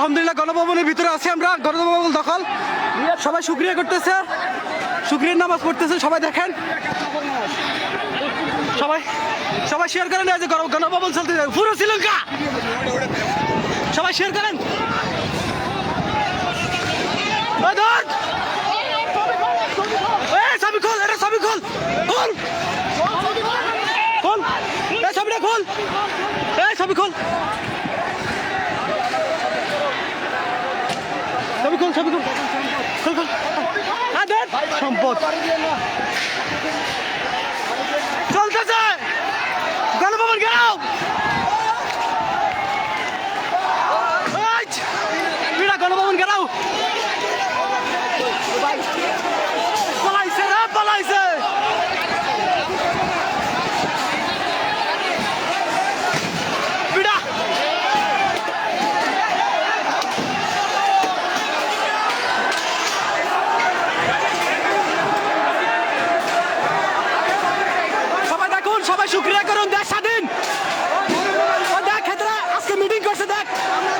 আলহামদুলিল্লাহ, গণভবনের ভিতরে আছি আমরা। গণভবন দখল। সবাই শুক্রিয়া করতেছে। শুক্রিয়ার নামাজ পড়তেছে, সবাই দেখেন। সবাই সবাই শেয়ার করেন যে গণ- গণভবন চলতে পুরো শ্রীলঙ্কা! সবাই শেয়ার করেন। খোল চাবি খোল। এই চাবি খোল চাবি খোল চাবি খোল খোল খোল হ্যাঁ দেন সম্পদ। এক